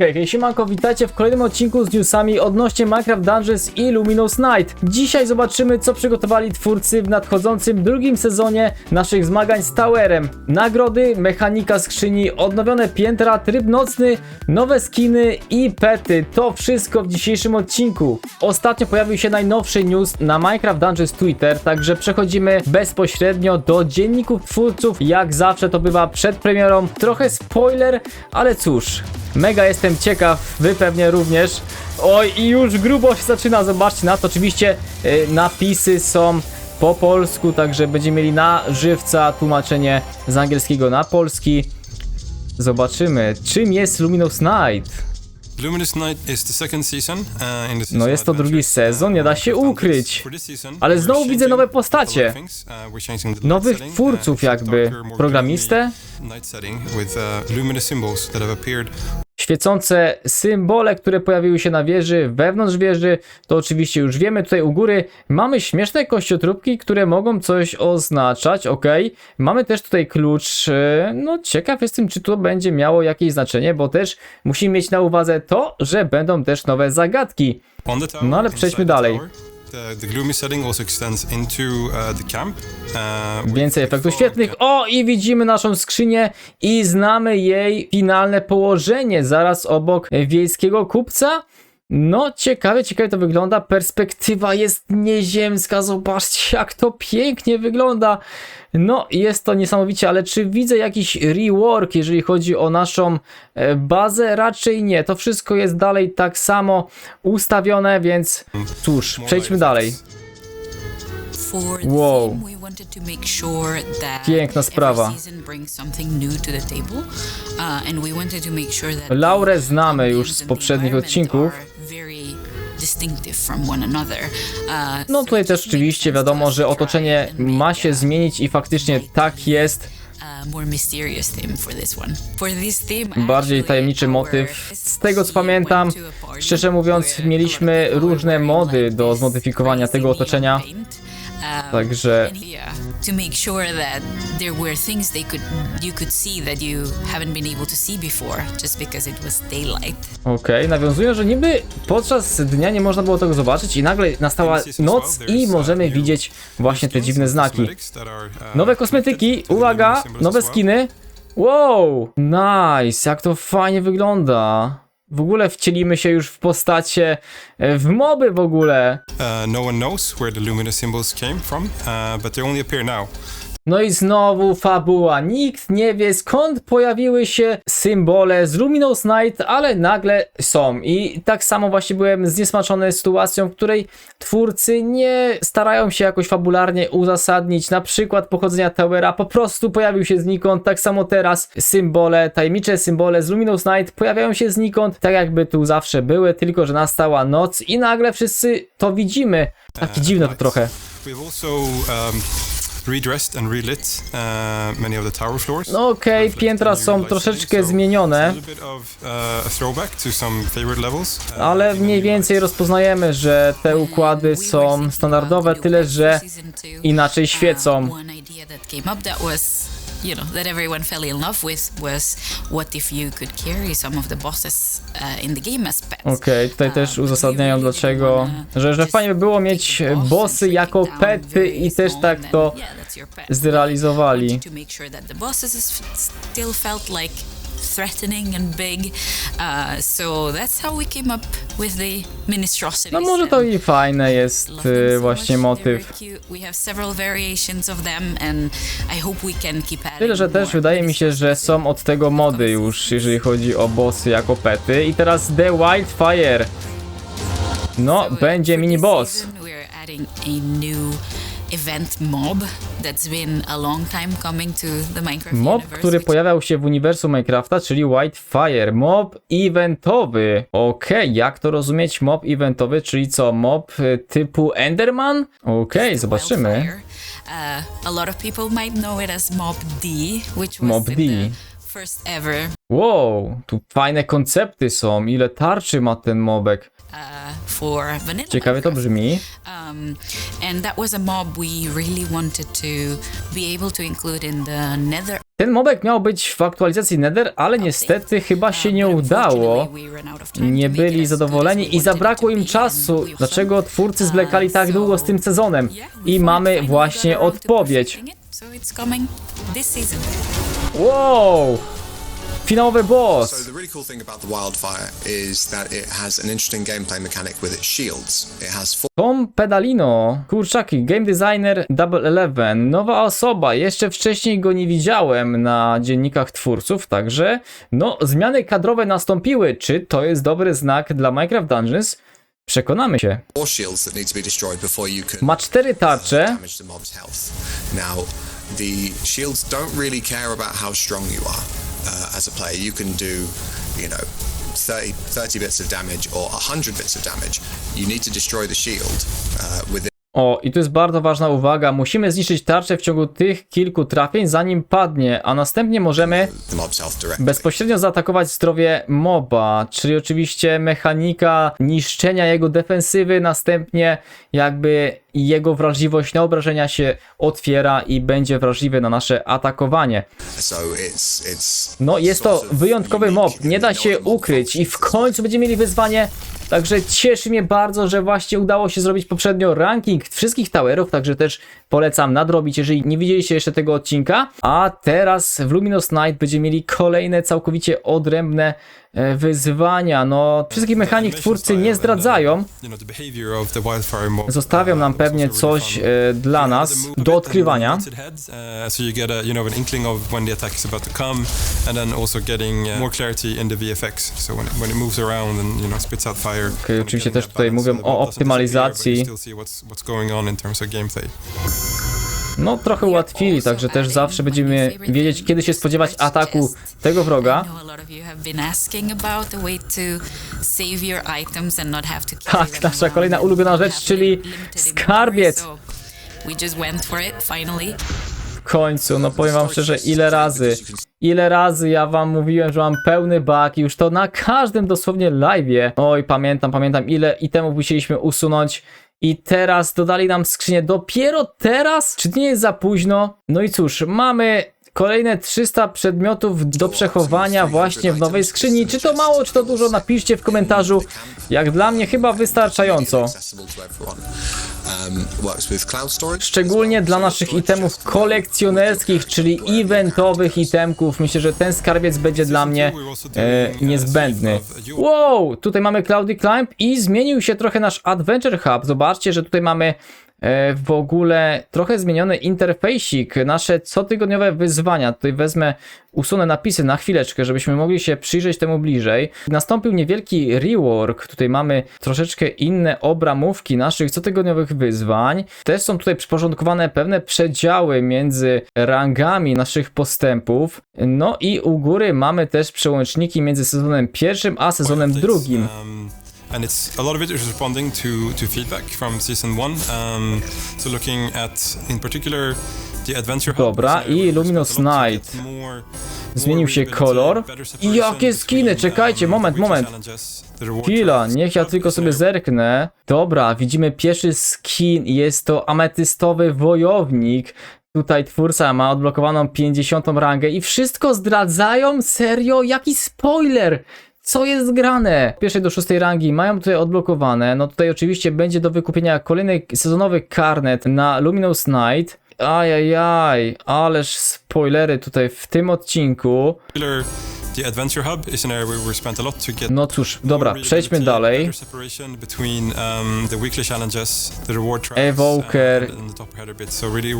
Hej, hej, siemanko, witajcie w kolejnym odcinku z newsami odnośnie Minecraft Dungeons i Luminous Night. Dzisiaj zobaczymy, co przygotowali twórcy w nadchodzącym drugim sezonie naszych zmagań z Towerem. Nagrody, mechanika skrzyni, odnowione piętra, tryb nocny, nowe skiny i pety. To wszystko w dzisiejszym odcinku. Ostatnio pojawił się najnowszy news na Minecraft Dungeons Twitter, także przechodzimy bezpośrednio do dzienników twórców. Jak zawsze to bywa przed premierą. Trochę spoiler, ale cóż, Mega jestem ciekaw, wy pewnie również. Oj, i już grubo się zaczyna, zobaczcie na to. Oczywiście y, napisy są po polsku, także będziemy mieli na żywca tłumaczenie z angielskiego na polski. Zobaczymy, czym jest Luminous Night. Luminous Night is the second season, uh, in the season No jest to drugi sezon, nie da się Minecraft ukryć. Ale znowu widzę nowe postacie. Uh, Nowych twórców uh, jakby. Programistę? Świecące symbole, które pojawiły się na wieży, wewnątrz wieży, to oczywiście już wiemy. Tutaj u góry mamy śmieszne kościotróbki, które mogą coś oznaczać, ok. Mamy też tutaj klucz. e, No, ciekaw jestem, czy to będzie miało jakieś znaczenie, bo też musimy mieć na uwadze to, że będą też nowe zagadki. No ale przejdźmy dalej. Więcej efektów świetnych. O, i widzimy naszą skrzynię i znamy jej finalne położenie zaraz obok wiejskiego kupca. No, ciekawie, ciekawie to wygląda. Perspektywa jest nieziemska. Zobaczcie, jak to pięknie wygląda. No, jest to niesamowicie, ale czy widzę jakiś rework, jeżeli chodzi o naszą e, bazę? Raczej nie. To wszystko jest dalej tak samo ustawione, więc cóż, przejdźmy dalej. Wow. Piękna sprawa. uh, Laurę znamy już z poprzednich odcinków. No so tutaj też oczywiście wiadomo, że otoczenie ma się uh, zmienić i faktycznie tak jest. uh, Bardziej tajemniczy motyw. Z tego co pamiętam, szczerze mówiąc, mieliśmy różne mody do zmodyfikowania tego otoczenia. Um, Także- to make sure that there were things they could you could see that you haven't been able to see before just because it was daylight. Okej, nawiązują, że niby podczas dnia nie można było tego zobaczyć i nagle nastała noc i możemy widzieć właśnie te dziwne znaki. Nowe kosmetyki, uwaga, nowe skiny. Wow, nice, jak to fajnie wygląda. W ogóle wcielimy się już w postacie, e, w moby w ogóle. Uh, no one knows where the luminous symbols came from, uh, but they only appear now. No i znowu fabuła. Nikt nie wie skąd pojawiły się symbole z Luminous Night, ale nagle są. I tak samo właśnie byłem zniesmaczony sytuacją, w której twórcy nie starają się jakoś fabularnie uzasadnić na przykład pochodzenia Towera. Po prostu pojawił się znikąd. Tak samo teraz symbole, tajemnicze symbole z Luminous Night pojawiają się znikąd, tak jakby tu zawsze były, tylko że nastała noc i nagle wszyscy to widzimy. Takie dziwne to trochę. We've also um, redressed and relit uh, many of the tower floors. No okej, Reflecting piętra są troszeczkę zmienione. little bit of, uh, a throwback to some favorite levels, uh, Ale mniej new więcej rozpoznajemy, że te układy są standardowe, tyle new że inaczej świecą. You know that everyone fell in love with was what if you could carry some of the bosses uh, in the game as pets. Okej, tutaj Uh, też uzasadniają dlaczego, że, że fajnie by było mieć bossy jako pety i też tak to zrealizowali. Threatening and big. Uh, so that's how we came up with the. No może to i fajne jest y, właśnie motyw. cute. We have several variations of them and I hope we can keep adding Tyle, że też wydaje mi się, że są od tego mody już, jeżeli chodzi o bossy jako pety. I teraz The Wildfire. No, będzie mini boss. a new event mob that's been a long time coming to the Minecraft Mob, universe, który which pojawiał się w uniwersum Minecrafta, czyli Whitefire. Mob eventowy. Okej, jak to rozumieć mob eventowy, czyli co, mob y, typu Enderman? Okej, the zobaczymy. Uh, a lot of people might know it as Mob D, which was Mob D. the First ever Wow, tu fajne koncepty są. Ile tarczy ma ten mobek. uh, for vanilla. Ciekawie to brzmi. Um, and that was a mob we really wanted to be able to include in the Nether. Ten mobek miał być w aktualizacji Nether, ale niestety chyba się Uh, nie udało. Nie byli zadowoleni i zabrakło im czasu. Dlaczego twórcy uh, zwlekali tak długo z tym sezonem? I mamy właśnie odpowiedź. So it's coming this season. Wow! Finałowy So boss! the really cool thing about the Wildfire is that it has an interesting gameplay mechanic with its shields. It has four Tom Pedalino, kurczaki, game designer Double Eleven, nowa osoba, jeszcze wcześniej go nie widziałem na dziennikach twórców, także no, zmiany kadrowe nastąpiły. Czy to jest dobry znak dla Minecraft Dungeons? Przekonamy się. shields that need to be destroyed before you can Ma cztery tarcze, damage the mob's health. Now, the shields don't really care about how strong you are uh, as a player. You can do, you know, 30, 30 bits of damage or 100 bits of damage. You need to destroy the shield uh, within O, i tu jest bardzo ważna uwaga. Musimy zniszczyć tarczę w ciągu tych kilku trafień, zanim padnie, a następnie możemy bezpośrednio zaatakować zdrowie moba, czyli oczywiście mechanika niszczenia jego defensywy, następnie jakby jego wrażliwość na obrażenia się otwiera i będzie wrażliwy na nasze atakowanie. No jest to wyjątkowy mob, nie da się ukryć i w końcu będziemy mieli wyzwanie. Także cieszy mnie bardzo, że właśnie udało się zrobić poprzednio ranking wszystkich towerów, także też polecam nadrobić, jeżeli nie widzieliście jeszcze tego odcinka. A teraz w Luminous Night będziemy mieli kolejne całkowicie odrębne wyzwania. No, wszystkich mechanik twórcy nie zdradzają. Zostawią nam pewnie coś e, dla nas do odkrywania. of oczywiście też tutaj mówią o optymalizacji. No trochę ułatwili, także też zawsze będziemy wiedzieć, kiedy się spodziewać ataku tego wroga. Tak, nasza kolejna ulubiona rzecz, czyli skarbiec. W końcu, no powiem wam szczerze, ile razy, ile razy ja wam mówiłem, że mam pełny bug i już to na każdym dosłownie live'ie. Oj, pamiętam, pamiętam ile itemów musieliśmy usunąć i teraz dodali nam skrzynię dopiero teraz? Czy nie jest za późno? No i cóż, mamy kolejne 300 przedmiotów do przechowania właśnie w nowej skrzyni. Czy to mało, czy to dużo? Napiszcie w komentarzu. Jak dla mnie chyba wystarczająco. Szczególnie dla naszych itemów kolekcjonerskich, czyli eventowych itemków. Myślę, że ten skarbiec będzie dla mnie e, niezbędny. Wow, tutaj mamy Cloudy Climb i zmienił się trochę nasz Adventure Hub. Zobaczcie, że tutaj mamy w ogóle trochę zmieniony interfejsik, nasze cotygodniowe wyzwania. Tutaj wezmę, usunę napisy na chwileczkę, żebyśmy mogli się przyjrzeć temu bliżej. Nastąpił niewielki rework. Tutaj mamy troszeczkę inne obramówki naszych cotygodniowych wyzwań. Też są tutaj przyporządkowane pewne przedziały między rangami naszych postępów. No i u góry mamy też przełączniki między sezonem pierwszym a sezonem drugim. Um, and it's a lot of it is responding to, to feedback from season one. Um, so looking at in particular the adventure. Hub Dobra, i Luminous spent a lot to Night. get more- Zmienił się kolor. I jakie skiny? between, Czekajcie, um, moment, moment. Chwila, niech ja tylko sobie zerknę. Dobra, widzimy pierwszy skin, jest to ametystowy wojownik. Tutaj twórca ma odblokowaną 50 rangę i wszystko zdradzają? Serio? Jaki spoiler! Co jest grane? Pierwszej do szóstej rangi mają tutaj odblokowane. No tutaj oczywiście będzie do wykupienia kolejny sezonowy karnet na Luminous Night. Ajajaj, ależ spoilery tutaj w tym odcinku. particular, The Adventure Hub is an area where we spent a lot to get No cóż, dobra, przejdźmy dalej. separation between um, the weekly challenges, the reward traps, Evoker, and, and the top header bits. So really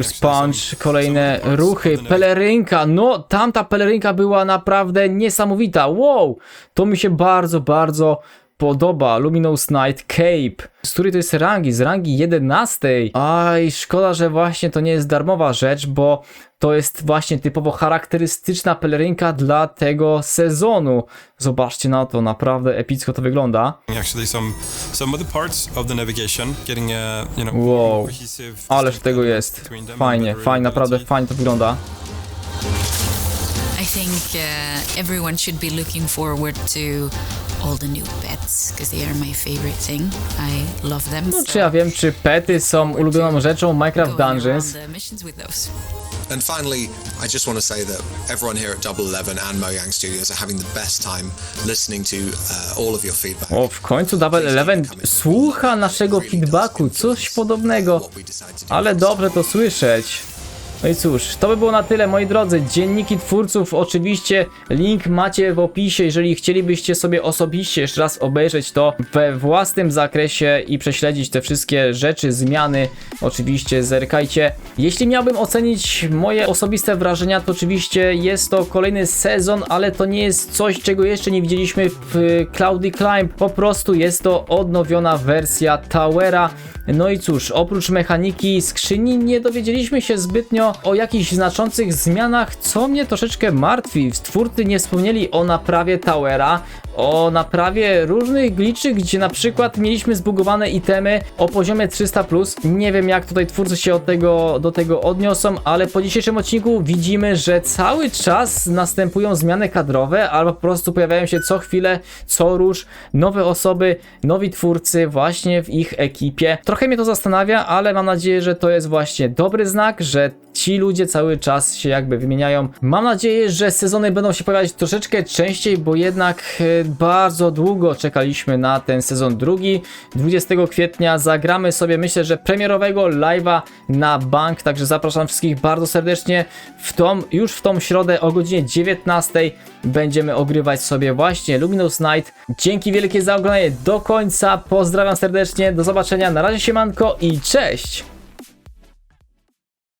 actually Sponge, some- kolejne some parts ruchy, of the pelerynka, no tamta pelerynka była naprawdę niesamowita, wow, to mi się bardzo, bardzo podoba, Luminous Night Cape, z której to jest rangi, z rangi 11, aj, szkoda, że właśnie to nie jest darmowa rzecz, bo to jest właśnie typowo charakterystyczna pelerynka dla tego sezonu, zobaczcie na to, naprawdę epicko to wygląda, Actually, some some other parts of the navigation getting a you know Wow. ależ tego jest, fajnie, fajnie, naprawdę fajnie to wygląda. Think uh, everyone should be looking forward to all the new pets because they are my favorite thing. I love them. No, so czy ja wiem, czy pety są ulubioną rzeczą Minecraft Dungeons? And finally, I just want to say that everyone here at Double Eleven and Mojang Studios are having the best time listening to uh, all of your feedback. O, w końcu Double Eleven słucha naszego feedbacku, coś podobnego. Ale dobrze to słyszeć. No i cóż, to by było na tyle, moi drodzy. Dzienniki twórców, oczywiście link macie w opisie, jeżeli chcielibyście sobie osobiście jeszcze raz obejrzeć to we własnym zakresie i prześledzić te wszystkie rzeczy, zmiany. Oczywiście zerkajcie. Jeśli miałbym ocenić moje osobiste wrażenia, to oczywiście jest to kolejny sezon, ale to nie jest coś, czego jeszcze nie widzieliśmy w Cloudy Climb. Po prostu jest to odnowiona wersja Towera. No i cóż, oprócz mechaniki skrzyni nie dowiedzieliśmy się zbytnio o jakichś znaczących zmianach, co mnie troszeczkę martwi. Twórcy nie wspomnieli o naprawie Towera, o naprawie różnych glitchy, gdzie na przykład mieliśmy zbugowane itemy o poziomie 300+. Nie wiem jak tutaj twórcy się od tego, do tego odniosą, ale po dzisiejszym odcinku widzimy, że cały czas następują zmiany kadrowe, albo po prostu pojawiają się co chwilę, co róż nowe osoby, nowi twórcy właśnie w ich ekipie. Trochę mnie to zastanawia, ale mam nadzieję, że to jest właśnie dobry znak, że ci ludzie cały czas się jakby wymieniają. Mam nadzieję, że sezony będą się pojawiać troszeczkę częściej, bo jednak e, bardzo długo czekaliśmy na ten sezon drugi. 20 kwietnia zagramy sobie, myślę, że premierowego live'a na bank, także zapraszam wszystkich bardzo serdecznie. W tą, już w tą środę o godzinie 19 będziemy ogrywać sobie właśnie Luminous Night. Dzięki wielkie za oglądanie do końca. Pozdrawiam serdecznie, do zobaczenia. Na razie siemanko i cześć!